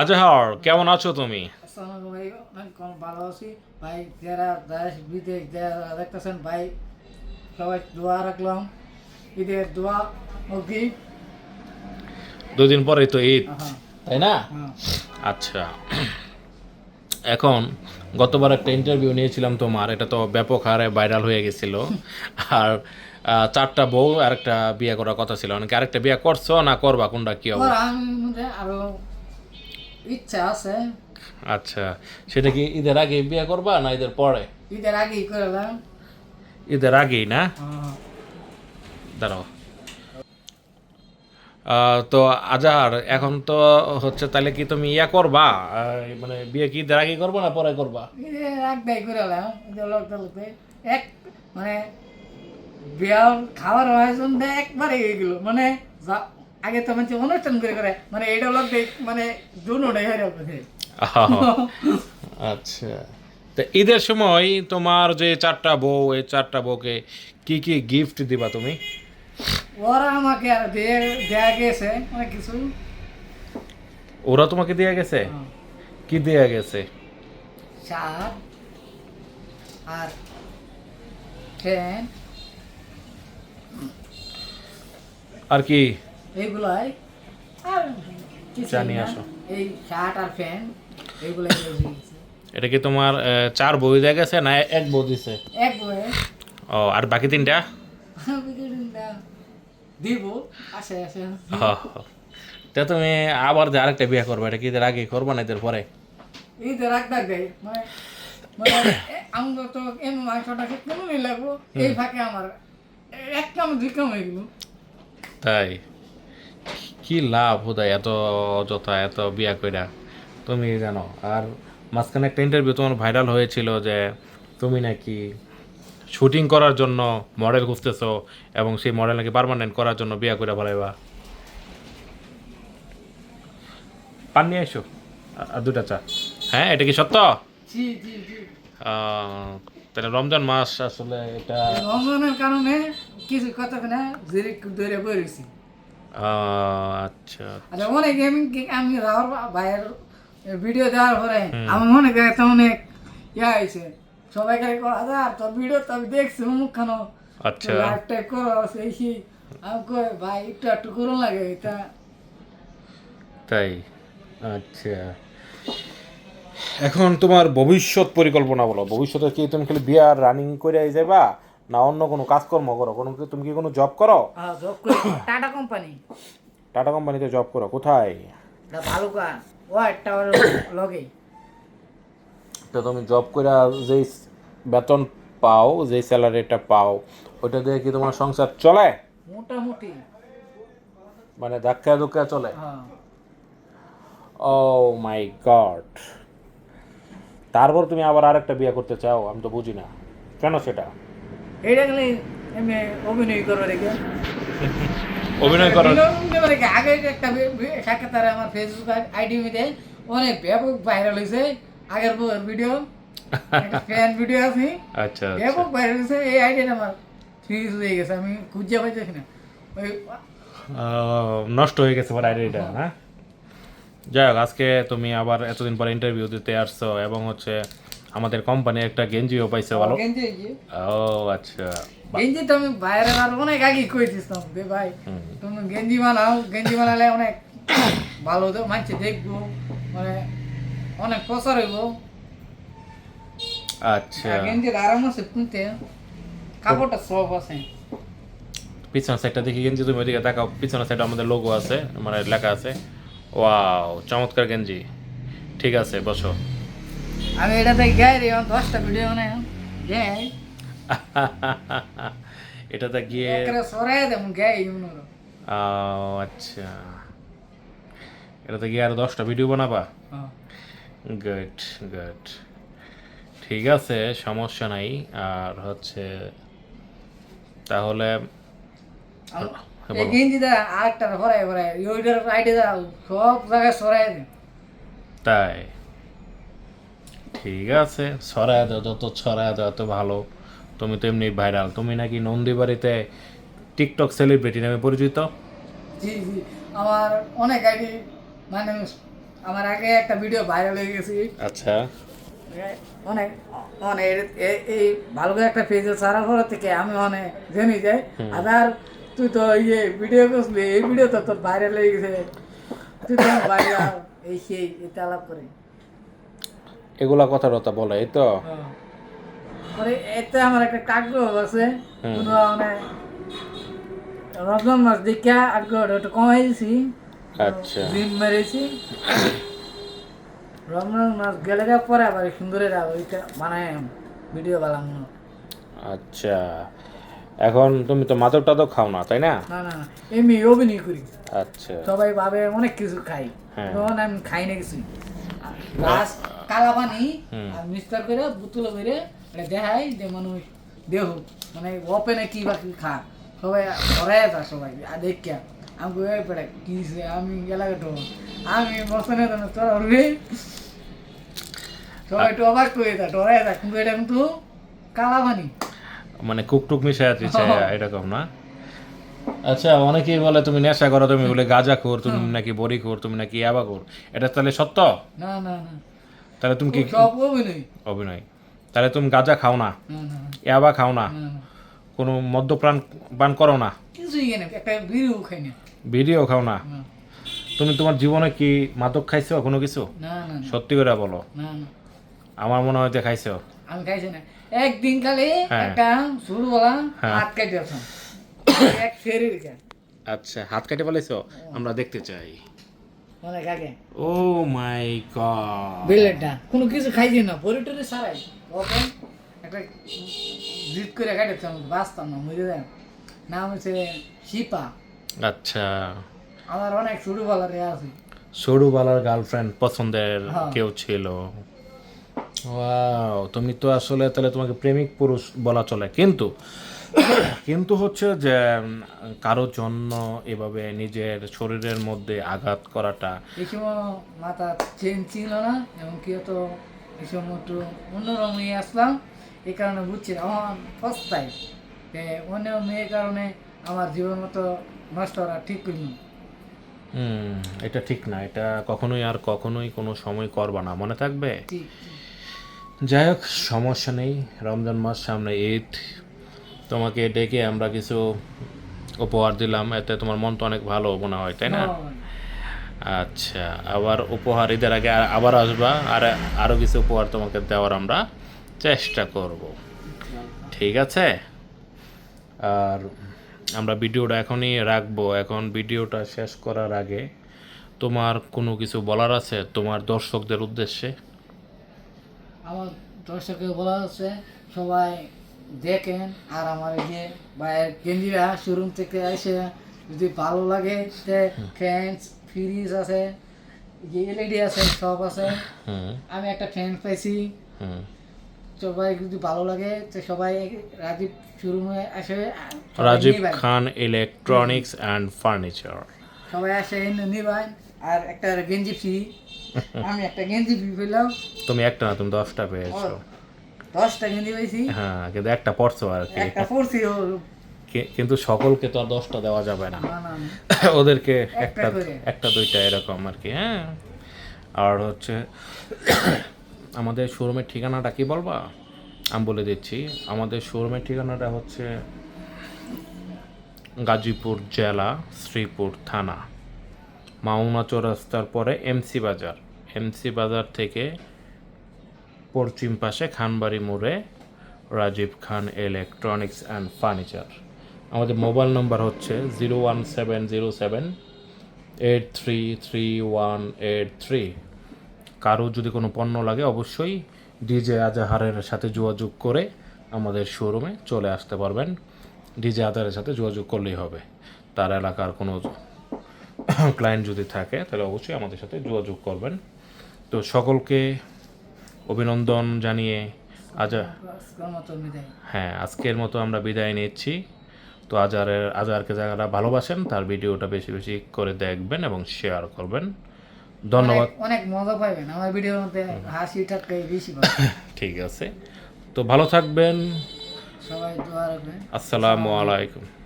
আজহার কেমন আছো তুমি? আসসালামু আলাইকুম। ভালো আছি। ভাই যারা দেশ বিদেশ যারা দেখতেছেন ভাই সবাই দোয়া রাখলাম। ঈদের দোয়া মুরগি দুদিন পরেই তো ঈদ তাই না? হ্যাঁ। আচ্ছা। এখন গতবার একটা ইন্টারভিউ নিয়েছিলাম তোমার এটা তো ব্যাপক হারে ভাইরাল হয়ে গেছিল। আর চারটা বউ আর একটা বিয়ে করার কথা ছিল। অনেকে আরেকটা বিয়ে করছ না করবা? কোনটা কি হবে ইচ্ছা আছে। আচ্ছা সেটা কি ঈদের আগে বিয়ে করবা না ঈদের পরে? ঈদের আগেই করলাম ঈদের আগেই না? হ্যাঁ। দাঁড়াও। তো আজার এখন তো হচ্ছে তাহলে কি তুমি ইয়া করবা? মানে বিয়ে কি ঈদের আগে করবা না পরে করবা? ঈদের আগটাই করলাম ঈদের লোকটা লোকতে এক মানে বিয়ার খাওয়ার আয়োজন একবারে হয়ে গেল। মানে যা- আগে তো মানে অনুষ্ঠান করে করে মানে এইটা লোক মানে দুটাই হয়ে যাবে আচ্ছা। তো ঈদের সময় তোমার যে চারটা বউ এই চারটা বউকে কি কি গিফট দিবা তুমি? ওরা আমাকে আর দিয়ে দেয়া গেছে অনেক কিছু। ওরা তোমাকে দিয়ে গেছে? হ্যাঁ। কি দেয়া গেছে? শার্ট আর ফ্যান। আর কি? এইগুলাই। জানি আসো। এই শার্ট আর এইগুলাই এটা কি তোমার চার বউ দিয়ে গেছে না এক বউ দিছে? এক বয়ে ও আর বাকি তিনটা? দিব আসে আসে। তা তুমি আবার যে আরেকটা বিয়ে করবে এটা কি ঈদের আগে করবা না ঈদের পরে? এই তো রাখ ডাক দেয়। আমরা তো এমন মাংসটা খেতে লাগবো? এই ফাঁকে আমার এক কাম দুই কাম হয়ে গেল। তাই? কি লাভ হুদায় এত অযথা এত বিয়া কইরা? তুমি জানো আর মাঝখানে একটা ইন্টারভিউ তোমার ভাইরাল হয়েছিল যে তুমি নাকি শুটিং করার জন্য মডেল খুঁজতেছো এবং সেই মডেল নাকি পার্মানেন্ট করার জন্য বিয়া করে ফেলাইবা। পান নিয়ে এসো আর- দুটা চা। হ্যাঁ এটা কি সত্য? তাহলে রমজান মাস আসলে এটা রমজানের কারণে কিছু কথা না ধীরে বেরোছি আহ, আচ্ছা অনেক আমি আমি ভাইয়ের ভিডিও দেওয়ার পরে আমার মনে করে অনেক ইয়া হয়েছে। সবাই খালি কথা আর তোর ভিডিও তো আমি দেখছি মুখখানো আচ্ছা। লাইভটা করো সেই সেই। আমি কই ভাই একটু একটু করুন লাগে এটা তাই? আচ্ছা। এখন তোমার ভবিষ্যৎ পরিকল্পনা বলো। ভবিষ্যতে কি তুমি খালি বিয়ার রানিং করে যাবা না অন্য কোনো কাজকর্ম করো কোনো তুমি কি কোনো জব করো? জব করি। টাটা কোম্পানি টাটা কোম্পানিতে জব করো কোথায়? ভালো কাজ ও লগে। তো তুমি জব করে যেই বেতন পাও যেই স্যালারিটা পাও ওইটা দিয়ে কি তোমার সংসার চলে? মোটামুটি। মানে ধাক্কা ধুক্কা চলে? হ্যাঁ। ও মাই গড তারপর তুমি আবার আরেকটা বিয়ে করতে চাও আমি তো বুঝি না। কেন সেটা? খালি এমনি অভিনয় করো রেখে অভিনয় করো বিনোদন রেখে আগে একটা সাক্ষাৎকারে আমার ফেসবুক আইডি অনেক ব্যাপক ভাইরাল হয়েছে আগের ভিডিও ফ্যান ভিডিও আছে আচ্ছা ব্যাপক ভাইরাল হয়েছে এই আইডিটা আমার ফ্রিজ হয়ে গেছে আমি খুঁজে পাইতেছি না ওই নষ্ট হয়ে গেছে আমার আইডিটা হ্যাঁ যাই হোক আজকে তুমি আবার এতদিন পরে ইন্টারভিউ দিতে আসছো এবং হচ্ছে আমাদের কোম্পানি একটা গেঞ্জিও পাইছে ভালো। গেঞ্জি ও আচ্ছা। গেঞ্জি তো আমি ভাইরাল আর অনেক আগে কই দিতাম যে ভাই তুমি গেঞ্জি বানাও গেঞ্জি বানালে অনেক ভালো তো মানুষ দেখব মানে অনেক প্রচার হইব। আচ্ছা। আর গেঞ্জির আরাম আছে কিনতে কাপড়টা সব আছে। পিছনের সাইডটা দেখি গেঞ্জি তুমি ওইদিকে দেখাও পিছনের সাইডে আমাদের লোগো আছে মানে লেখা আছে। ওয়াও চমৎকার গেঞ্জি। ঠিক আছে বসো। আমি এটাতে গাই রে দশটা ভিডিও মানে গাই। এটাতে গিয়ে সরাই দেবো গাই আচ্ছা। এটাতে গিয়ে আর দশটা ভিডিও বানাবা? গুড গুড ঠিক আছে সমস্যা নাই। আর হচ্ছে তাহলে হ্যাঁ, তাই? ঠিক আছে ছড়ায় দাও যত ছড়ায় দাও তত ভালো। তুমি তো এমনি ভাইরাল তুমি নাকি নন্দীবাড়িতে টিকটক সেলিব্রিটি নামে পরিচিত? জি জি আমার অনেক আইডি মানে আমার আগে একটা ভিডিও ভাইরাল হয়ে গেছে। আচ্ছা। অনেক অনেক এই ভালো করে একটা পেজে ছাড়া পর থেকে আমি অনেক জেনে যাই। আর তুই তো ইয়ে ভিডিও করছিলি এই ভিডিও তো তোর ভাইরাল হয়ে গেছে। তুই তো ভাইরাল এই সেই এটা আলাপ করে। এগুলা কথা টথা বলে এই তো? পরে এতে আমার একটা আগ্রহ আছে। মানে রমজান মাস দেখে আগ্রহ একটু কমাই দিছি। আচ্ছা। জিম মেরেছি। রমজান মাস গেলে পরে আবার সুন্দরের ওইটা বানায় ভিডিও বানানো আচ্ছা। এখন তুমি তো মাদক টাদক খাও না তাই না? না না এমনি অভিনয় করি। আচ্ছা। সবাই ভাবে অনেক কিছু খাই। হ্যাঁ। তখন আমি খাই না কিছু। গাছ কালা পানি। আর মিক্সচার করে বোতলে করে এটা দেখাই যে মানুষ দেহ। মানে ওপেনে কি বা কি খা সবাই ধরে যা সবাই আর দেখিয়া। আমি কই, "এই পেটে কি আমি এলাকা তো আমি বসনে তো তোর উঠবে সবাই একটু অবাক করে যা ডরাই যা কিন্তু এটা কিন্তু কালা পানি মানে কুকটুক মিশে দিচ্ছে এরকম না? আচ্ছা অনেকেই বলে তুমি নেশা করো তুমি বলে গাঁজা খোর তুমি নাকি বড়ি খোর তুমি নাকি ইয়াবা খোর। এটা তাহলে সত্য? না না না। তাহলে তুমি কি অভিনয় তাহলে তুমি গাঁজা খাও না। ইয়াবা খাও না। কোনো মদ্যপ্রাণ পান করো না। ভিডিও খাও না। তুমি তোমার জীবনে কি মাদক খাইছো কোনো কিছু? সত্যি করে বলো। আমার মনে হয় যে খাইছো। আমি খাইছি না। একদিন খালি হ্যাঁ। একটা শুরুবেলা হ্যাঁ। হাত কেটে এক আচ্ছা হাত কেটে ফেলেছো আমরা দেখতে চাই। অনেক আগে ও মাই গড। বিলেটটা। কোনো কিছু খাইছি না পরিটরি সারাই। তখন একটা করে কাটেছিলাম বাঁচতাম না বুঝে দেন নাম হচ্ছে শিপা। আচ্ছা। আমার অনেক এ আছে। সরুবালার গার্লফ্রেন্ড পছন্দের হ্যাঁ। কেউ ছিল। ওয়াও তুমি তো আসলে তাহলে তোমাকে প্রেমিক পুরুষ বলা চলে। কিন্তু কিন্তু হচ্ছে যে কারোর জন্য এভাবে নিজের শরীরের মধ্যে আঘাত করাটা এই সময় মাথা চেন ছিল না এবং কি তো এই সময় একটু অন্যরকম নিয়ে আসলাম। এই কারণে বুঝছি আমার পস্তাই অন্য মেয়ের কারণে আমার জীবন মতো নষ্ট করা ঠিক করিনি। হুম এটা ঠিক না এটা কখনোই আর কখনোই কোনো সময় করবা না মনে থাকবে? যাই হোক সমস্যা নেই রমজান মাস সামনে ঈদ তোমাকে ডেকে আমরা কিছু উপহার দিলাম এতে তোমার মন তো অনেক ভালো মনে হয় তাই না? আচ্ছা আবার উপহার ঈদের আগে আবার আসবা আর আরও কিছু উপহার তোমাকে দেওয়ার আমরা চেষ্টা করব। ঠিক আছে? আর আমরা ভিডিওটা এখনই রাখব। এখন ভিডিওটা শেষ করার আগে তোমার কোনো কিছু বলার আছে তোমার দর্শকদের উদ্দেশ্যে? আমার দর্শকে বলা হচ্ছে সবাই দেখেন আর আমার যে বাইরের কেন্দ্রীরা শোরুম থেকে এসে যদি ভালো লাগে ফ্যান্স ফ্রিজ আছে এলইডি আছে সব আছে। আমি একটা ফ্যান পাইছি। সবাই যদি ভালো লাগে তো সবাই রাজীব শোরুমে আসে Rajiv Khan electronics and furniture সবাই আসে নিবেন। আর একটা গেঞ্জি ফ্রি। আমি একটা গেঞ্জি ফ্রি পেলাম। তুমি একটা না তুমি দশটা পেয়েছ। দশটা গেঞ্জি পাইছি। হ্যাঁ কিন্তু একটা পড়ছো আর কি। একটা কি- কিন্তু সকলকে তো আর দশটা দেওয়া যাবে না। ওদেরকে একটা একটা দুইটা এরকম আর কি হ্যাঁ। আর হচ্ছে আমাদের শোরুমের ঠিকানাটা কি বলবা? আমি বলে দিচ্ছি আমাদের শোরুমের ঠিকানাটা হচ্ছে গাজীপুর জেলা শ্রীপুর থানা। মাওনা চৌরাস্তার পরে এমসি বাজার। এমসি বাজার থেকে পশ্চিম পাশে খানবাড়ি মোড়ে Rajiv Khan electronics and furniture আমাদের মোবাইল নম্বর হচ্ছে zero one seven zero seven eight three three one eight three কারও যদি কোনো পণ্য লাগে অবশ্যই ডিজে আজাহারের সাথে যোগাযোগ করে আমাদের শোরুমে চলে আসতে পারবেন। ডিজে আজাহারের সাথে যোগাযোগ করলেই হবে। তার এলাকার কোনো ক্লায়েন্ট যদি থাকে, তাহলে অবশ্যই আমাদের সাথে যোগাযোগ করবেন। তো সকলকে অভিনন্দন জানিয়ে আজ হ্যাঁ আজকের মতো আমরা বিদায় নিচ্ছি। তো আজারের আজারকে যারা ভালোবাসেন তার ভিডিওটা বেশি বেশি করে দেখবেন এবং শেয়ার করবেন। ধন্যবাদ। অনেক- মজা পাইবেন আমার ভিডিওর মধ্যে হাসি ঠাট্টাই বেশি ঠিক আছে। তো ভালো থাকবেন। সবাই দোয়া রাখবেন। আসসালামু আলাইকুম।